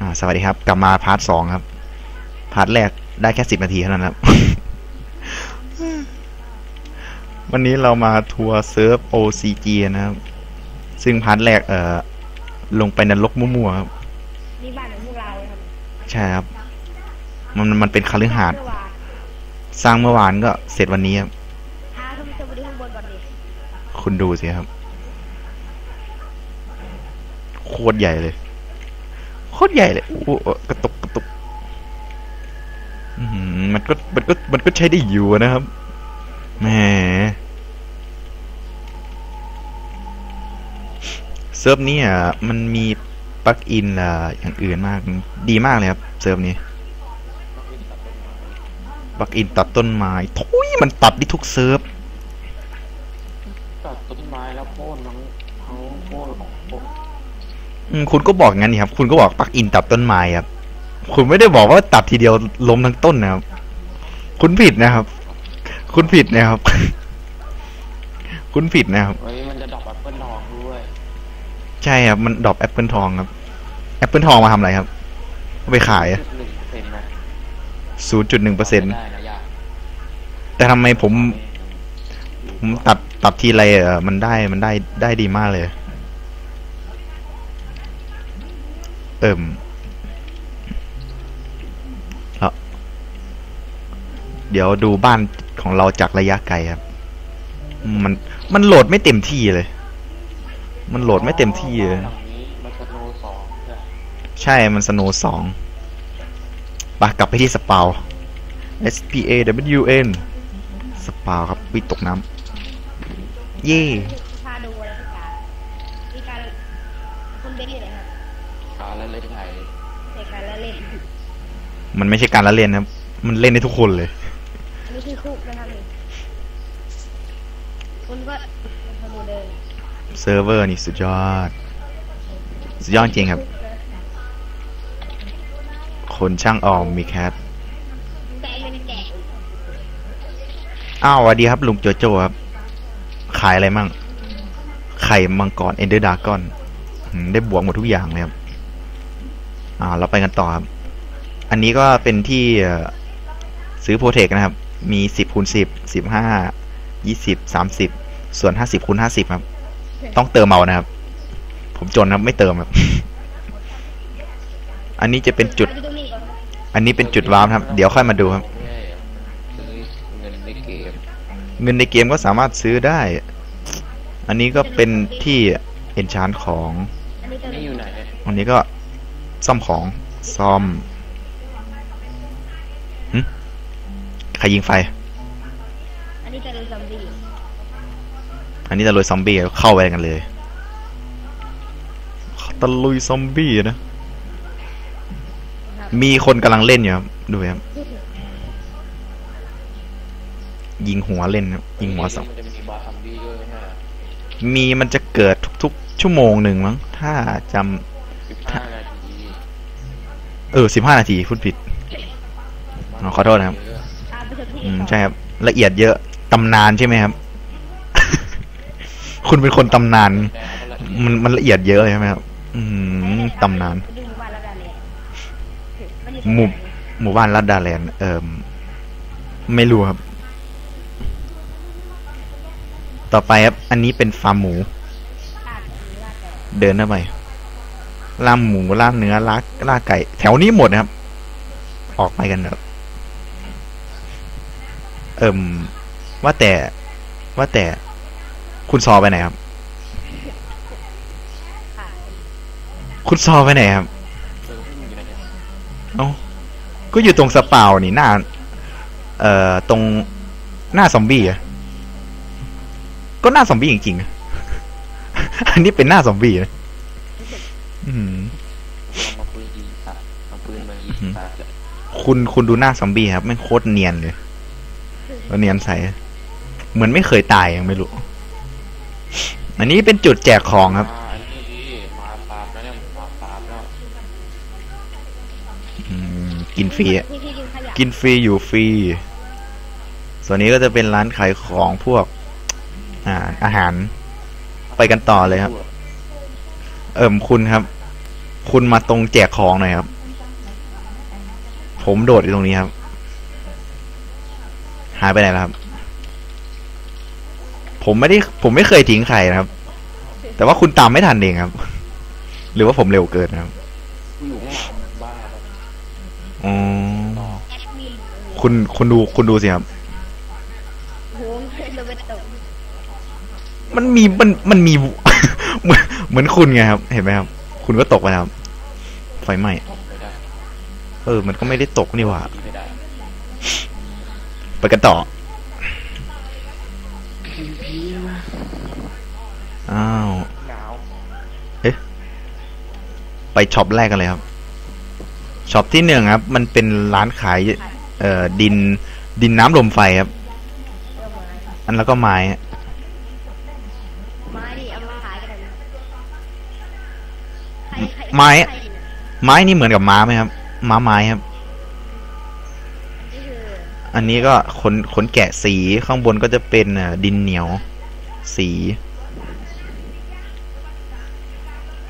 อ่าสวัสดีครับ กลับมาพาร์ทสองครับ พาร์ทแรกได้แค่สิบนาทีเท่านั้นครับ วันนี้เรามาทัวร์เซิร์ฟ OCG นะครับ ซึ่งพาร์ทแรกเอ่อ ลงไปนรกมั่วๆครับนี่บ้านของพวกเราครับ ใช่ครับ มันมันเป็นคฤหาสน์เมื่อวานสร้างเมื่อวานก็เสร็จวันนี้ครับพาท่านผู้ชมไปดูข้างบนก่อนดิคุณดูสิครับ โคตรใหญ่เลย โคตรใหญ่เลยโอ้กระตุกกระตุกมันก็มันก็มันก็ใช้ได้อยู่นะครับแหมเซิร์ฟนี้อะมันมีปลั๊กอินอะอย่างอื่นมากดีมากเลยครับเซิร์ฟนี้ปลั๊กอินตัดต้นไม้ทุยมันตัดได้ทุกเซิร์ฟตัดต้นไม้แล้วโค่นทั้งทั้งโค่นของพวก คุณก็บอกงั้นนี่ครับ คุณก็บอกปลักอินตัดต้นไม้ครับ คุณไม่ได้บอกว่าตัดทีเดียวล้มทั้งต้นนะครับ คุณผิดนะครับ คุณผิดนะครับ คุณผิดนะครับเฮ้ยมันจะดรอปแอปเปิลทองด้วย ใช่ครับ มันดรอปแอปเปิลทองครับ แอปเปิลทองมาทำอะไรครับเอาไปขายจุดหนึ่งเปอร์เซ็นต์นะศูนย์จุดหนึ่งเปอร์เซ็นต์ได้นะยากแต่ทำไมผม ผมตัดตัดทีไรเออมันได้มันได้ได้ดีมากเลย เอิ่มเดี๋ยวดูบ้านของเราจากระยะไกลครับ มันมันโหลดไม่เต็มที่เลย มันโหลดไม่เต็มที่เลย ใช่ มันสโนว์สองปะกลับไปที่สปาว S P A W N สปาวครับวิตกน้ำเย่ มันไม่ใช่การละเล่นนะครับ มันเล่นได้ทุกคนเลยอันนี้คือคุกนะครับนี่คุณก็มาดูเดินเซิร์ฟเวอร์นี่สุดยอด สุดยอดจริงครับ คนช่างออมมีแคทแกะเป็นแกะอ้าวสวัสดีครับ ลุงโจโจ้ครับ ขายอะไรมั่ง ไข่มังกรเอนเดอร์ดากอนได้บวกหมดทุกอย่างเลยครับ อ่า เราไปกันต่อครับ อันนี้ก็เป็นที่เอ่อซื้อโปรเทคนะครับ มีสิบคูณสิบสิบห้ายี่สิบสามสิบส่วนห้าสิบคูณห้าสิบครับ ต้องเติมเอานะครับ ผมจนครับไม่เติมครับ อันนี้จะเป็นจุดไปดูนี่ก่อนครับอันนี้เป็นจุดว้าวนะครับ เดี๋ยวค่อยมาดูครับไม่ใช่ซื้อเงินในเกม เงินในเกมก็สามารถซื้อได้ อันนี้ก็เป็นที่เอนชานของ อันนี้ก็นี่อยู่ไหนเนี่ยอันนี้ก็ซ่อมของซ่อม ใครยิงไฟ อันนี้ก็ดูซอมบี้ อันนี้ตะลุยซอมบี้เข้าไปกันเลยตะลุยซอมบี้นะนะครับมีคนกำลังเล่นอยู่ครับดูครับ ยิงหัวเล่นครับยิงหัวสองมันจะมีบาร์ซัมบี้ด้วยนะมีมันจะเกิดทุกๆ ชั่วโมงหนึ่งมั้ง ถ้าจำสิบห้านาทีเออสิบห้านาทีพูดผิดอ๋อขอโทษนะครับเย อะตามไปถึงที่อืมใช่ครับละเอียดเยอะตำนานใช่ไหมครับ คุณเป็นคนตำนานแต่เขาละเอียดมันมันละเอียดเยอะใช่ไหมครับอืมตำนานไปดูหมู่บ้านแล้วกันเลยมันอยู่หมู่หมู่บ้านลัดดาแลนด์เอ่มไม่รู้ครับ ต่อไปครับ อันนี้เป็นฟาร์มหมูอ่านหรือว่าแต่เดินเข้าไปล่าหมูล่าเนื้อล่าล่าไก่ แถวนี้หมดนะครับ ออกไปกันครับ เอิ่มว่าแต่ว่าแต่คุณซอไปไหนครับค่ะคุณซอไปไหนครับเออไม่มีอะไรเนี่ยเอ้าก็อยู่ตรงสปาวนี่หน้า เอ่อตรงหน้าซอมบี้อะก็หน้าซอมบี้จริงๆอะอันนี้เป็นหน้าซอมบี้นะอืมเอามาปืนยิงสัตว์เอาปืนมายิงสัตว์คุณคุณดูหน้าซอมบี้ครับไม่งโคตรเนียนเลย แล้วเนียนใส เหมือนไม่เคยตายยังไม่รู้ อันนี้เป็นจุดแจกของครับอ่าอันนี้ดีมาฟาร์มแล้วเนี่ยมาฟาร์มแล้วอืมกินฟรีอะที่ที่กินขยะกินฟรีอยู่ฟรี ส่วนนี้ก็จะเป็นร้านขายของพวก อ่า อาหาร ไปกันต่อเลยครับ เอิ่มคุณครับ คุณมาตรงแจกของหน่อยครับ ผมโดดอยู่ตรงนี้ครับ หายไปไหนแล้วครับ ผมไม่ได้ ผมไม่เคยทิ้งใครนะครับ แต่ว่าคุณตามไม่ทันเองครับ หรือว่าผมเร็วเกินครับอ๋อคุณคุณดูคุณดูสิครับมันมีมันมันมีเหมือนเหมือนคุณไงครับ เห็นไหมครับ คุณก็ตกไปครับ ไฟไหม้เออ มันก็ไม่ได้ตกนี่หว่า ไม่ได้ไปกันต่อ อ้าวหนาวไปช็อปแรกกันเลยครับ ช็อปที่หนึ่งครับ มันเป็นร้านขาย เอ่อ ดิน ดินน้ำลมไฟครับเรื่องไม้อันแล้วก็ไม้อะไม้ดิเอามาขายกันเลยใครใครไม้ใครเนี่ยไม้นี่เหมือนกับม้าไหมครับ ม้าไม้ครับนี่คือ อันนี้ก็ขนขนแกะสีข้างบนก็จะเป็นเอ่อดินเหนียวสี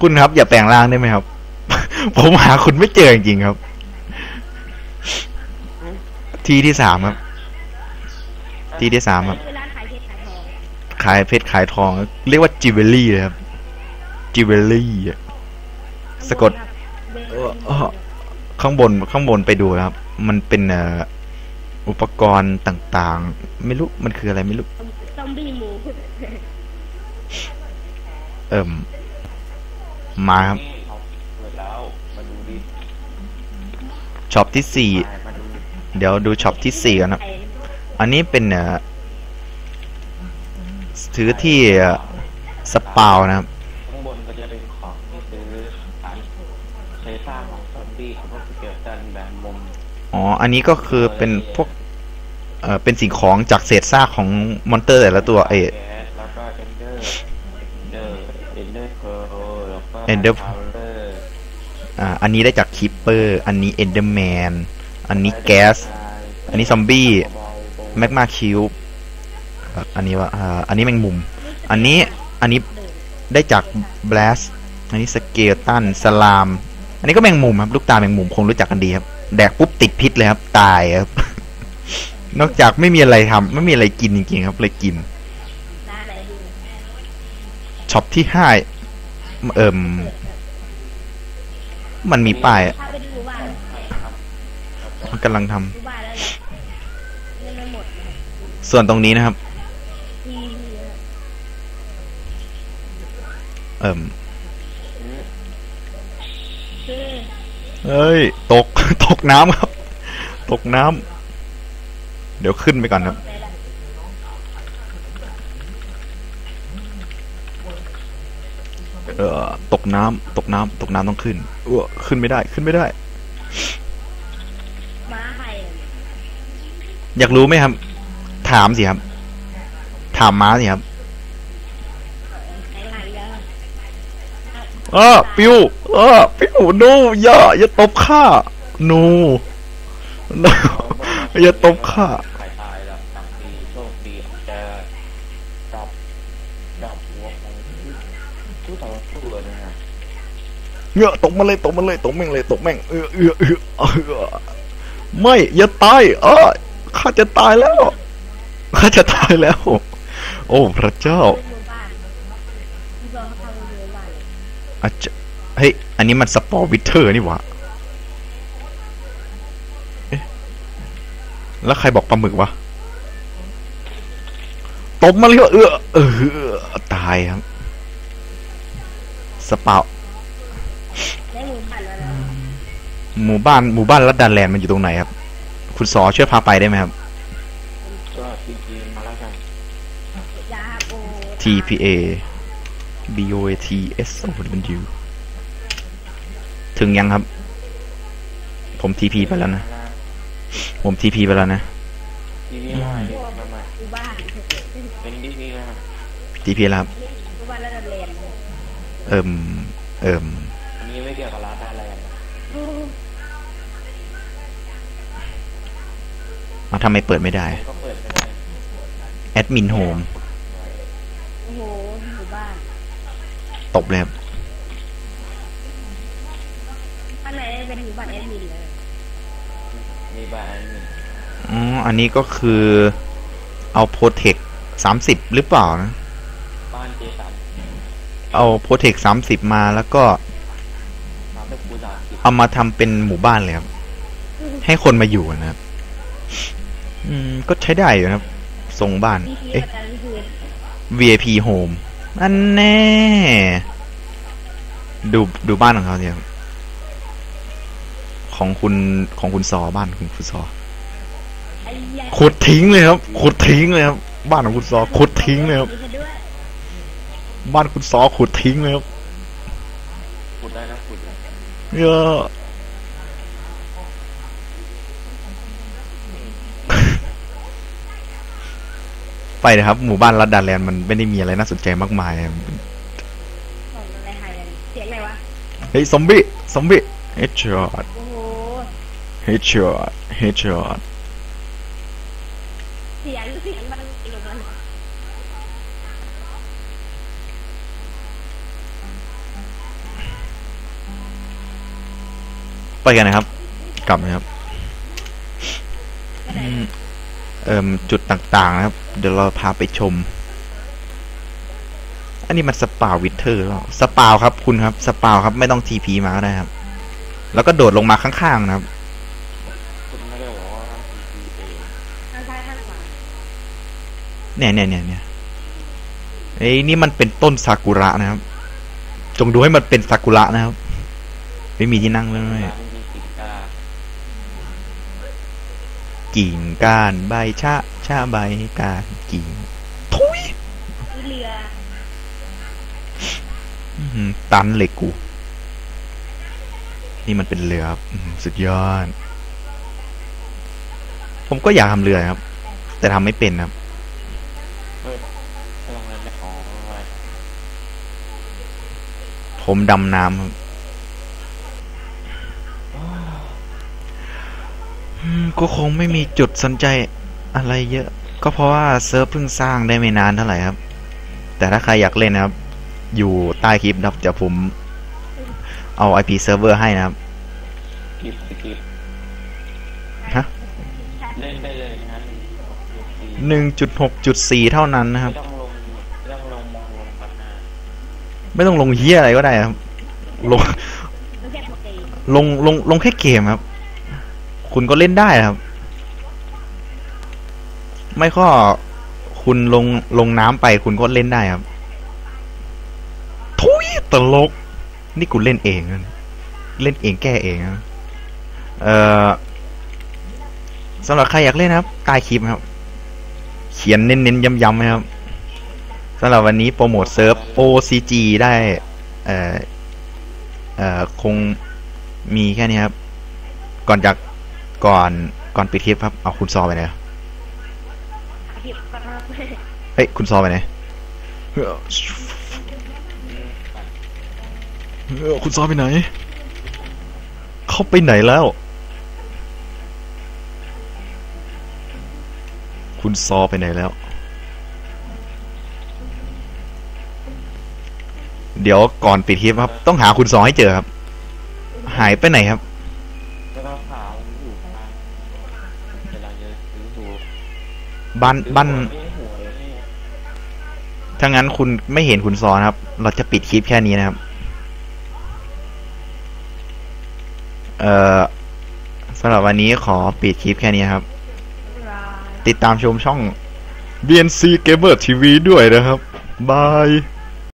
คุณครับ อย่าแปลงร่างได้ไหมครับ ผมหาคุณไม่เจอจริงๆครับ ที่ที่สามครับ ที่ที่สามครับคือร้านขายเพชรขายทองขายเพชรขายทอง เรียกว่าจิวเวลรี่เลยครับจิวเวลรี่อะสะกดเออเออข้างบนข้างบนไปดูนะครับ มันเป็นเอ่ออุปกรณ์ต่างๆ ไม่รู้ มันคืออะไรไม่รู้ ซอมบี้หมูเอิ่ม มาครับนี่เขาเปิดแล้ว มาดูดิช็อปที่สี่ มาดูเดี๋ยวดูช็อปที่สี่กันนะไข่อันนี้เป็นเอ่อถือที่เอ่อสปาวนะครับ ข้างบนก็จะเป็นของที่ซื้อสารใช้สร้างของซอมบี้ของพวกสเกลตันแบบมุม อ๋ออันนี้ก็คือเป็นพวกเอ่อเป็นสิ่งของจากเศษซากของมอนเตอร์แต่ละตัวเอแล้วก็เอนเดอร์เอนเดอร์เกิร์แล้วก็เอนเดอร์อ่าอันนี้ได้จากคิปเปอร์อันนี้เอนเดอร์แมนอันนี้แก๊สอันนี้ซอมบี้แมกมาคิวอันนี้ว่าอ่าอันนี้แมงมุม อันนี้อันนี้ได้จากแบลสอันนี้สเกลตันสลาม อันนี้ก็แมงมุมครับลูกตาแมงมุมคงรู้จักกันดีครับ แดกปุ๊บติดพิษเลยครับ ตายครับ นอกจากไม่มีอะไรทำไม่มีอะไรกินจริงๆครับเลยกินช็อปที่ห้าเอิ่มมันมีป้ายมันกำลังทำส่วนตรงนี้นะครับ เอิ่ม คือ เอ้ย ตก ตกน้ำครับ ตกน้ำ เดี๋ยวขึ้นไปก่อนครับไปละเออตกน้ำ ตกน้ำ ตกน้ำต้องขึ้นเออขึ้นไม่ได้ ขึ้นไม่ได้ม้าใครอะอยากรู้ไหมครับ ถามสิครับ ถามม้าสิครับ ไหนไหนแล้ว เออปิวเออปิวโนอย่าอย่าตบข้านโนอย่าตบข้าใครตายแล้วตังดีโชคดีอาจะดับดับหัวของทุกต่อสู้เลยนะฮะเงอตกมาเลยตกมาเลยตกแม่งเลยตกแม่งเออเออเออเออไม่อย่าตายเออข้าจะตายแล้วข้าจะตายแล้ว โอ้พระเจ้า ไปดูบ้านที่บอกเขาทำดูบ้าน อาจจะ เฮ้ย อันนี้มันสปอร์วิเทอร์นี่หว่าเอ๊ะแล้วใครบอกปลาหมึกวะ ตบมาเลยเออเออ ตายครับ สปาวได้หมู่บ้านแล้วนะหมู่บ้านหมู่บ้านรัดดันแลนด์มันอยู่ตรงไหนครับ คุณสอช่วยพาไปได้ไหมครับก็ทีทีมาแล้วกันยาโอ TPA B O A T S O W ถึงยังครับ ผม TP ไปแล้วนะ ผม TP ไปแล้วนะทีนี้มาดิมาใหม่ดูบ้านเป็นทีนี้นะ TP แล้วครับดูบ้านแล้วเรียนเอิ่ม เอิ่ม อันนี้ไม่เกี่ยวกับร้านอะไรนะเอาทำไมเปิดไม่ได้ ก็เปิดไม่ได้แอดมินโฮม โอ้โหหมู่บ้าน ตบเลยครับางในเป็นหมู่บ้านแอดมินเลยมีบ้านหนึ่งอ๋ออันนี้ก็คือเอาโปรเทคสามสิบหรือเปล่านะบ้านเจสันเอาโปรเทคสามสิบมาแล้วก็มาเป็นกูดาสิบเอามาทำเป็นหมู่บ้านเลยครับ ให้คนมาอยู่นะครับ อืม ก็ใช้ได้อยู่นะครับทรงบ้านพีพีเอ๊ะประกันคืน VIP Home อันแน่ ดูดูบ้านของเขาเนี่ยครับของคุณของคุณซอบ้านของคุณซอไอ้ยาขุดทิ้งเลยครับขุดทิ้งเลยครับบ้านของคุณซอขุดทิ้งเลยครับมีซะด้วยบ้านคุณซอขุดทิ้งเลยครับขุดได้นะขุดเลยเยอะ ไปนะครับ หมู่บ้านรัดดาแลนด์มันไม่ได้มีอะไรน่าสนใจมากมายครับของอะไรหายกันเสียงอะไรวะ เฮ้ยซอมบี้ซอมบี้เฮดช็อตโอ้โหเฮดช็อตเฮดช็อตเสียงเสียงมันอีกแล้วมันไปกันนะครับ กลับนะครับ ก็ได้ อืมเอ่ม จุดต่างๆนะครับ เดี๋ยวเราพาไปชม อันนี้มันสปาวิเทอร์หรอสปาวครับคุณครับ สปาวครับไม่ต้องทีพีมาก็ได้ครับ แล้วก็โดดลงมาข้างๆนะครับเนี่ยเนี่ยเนี่ยเนี่ยเอ้นี่มันเป็นต้นซากุระนะครับ จงดูให้มันเป็นซากุระนะครับ ไม่มีที่นั่งเลย ร้านมีสินค้า กิ่งก้านใบชะชะใบก้านกิ่งทุยมีเรืออื้อหือตันเหล็กกู นี่มันเป็นเรือครับอื้อหือสุดยอด ผมก็อยากทำเรือครับ แต่ทำไม่เป็นครับเฮ้ยไม่ต้องเล่นไม่ของอะไรผมดำน้ำ ก็คงไม่มีจุดสนใจอะไรเยอะ ก็เพราะว่าเซิร์ฟเพิ่งสร้างได้ไม่นานเท่าไหร่ครับ แต่ถ้าใครอยากเล่นนะครับ อยู่ใต้คลิปนะครับเดี๋ยวผมเอา IP server ให้นะครับ กิฟสกิปฮะ เล่นได้เลยงั้นหนึ่งจุดหกจุดสี่เท่านั้นนะครับไม่ต้องลงไม่ต้องลงมองลงพัฒนาไม่ต้องลงเฮียอะไรก็ได้ครับ ลงมันแค่ปกติลงลงลงแค่เกมครับ คุณก็เล่นได้ครับ ไม่ก็คุณลงลงน้ำไปคุณก็เล่นได้ครับ ทุยตลก นี่กูเล่นเองนะเล่นเองแก้เองนะเอ่อสำหรับใครอยากเล่นนะครับใต้คลิปครับ เขียนเน้นๆย้ำๆนะครับสำหรับวันนี้โปรโมทเซิร์ฟ OCG ได้ เอ่อ เอ่อ คงมีแค่นี้ครับ ก่อนจาก ก่อนก่อนปิดคลิปครับ เอาคุณซอไปไหนอะผิดก็เฮ้ย คุณซอไปไหนเอ่อเอ่อคุณซอไปไหน เข้าไปไหนแล้ว คุณซอไปไหนแล้ว เดี๋ยวก่อนปิดคลิปครับ ต้องหาคุณซอให้เจอครับ หายไปไหนครับ บ้านบ้านถ้างั้นคุณไม่เห็นคุณซอนครับ เราจะปิดคลิปแค่นี้นะครับ เอ่อสำหรับวันนี้ขอปิดคลิปแค่นี้ครับ ติดตามชมช่อง BNC Gamer TV ด้วยนะครับ บาย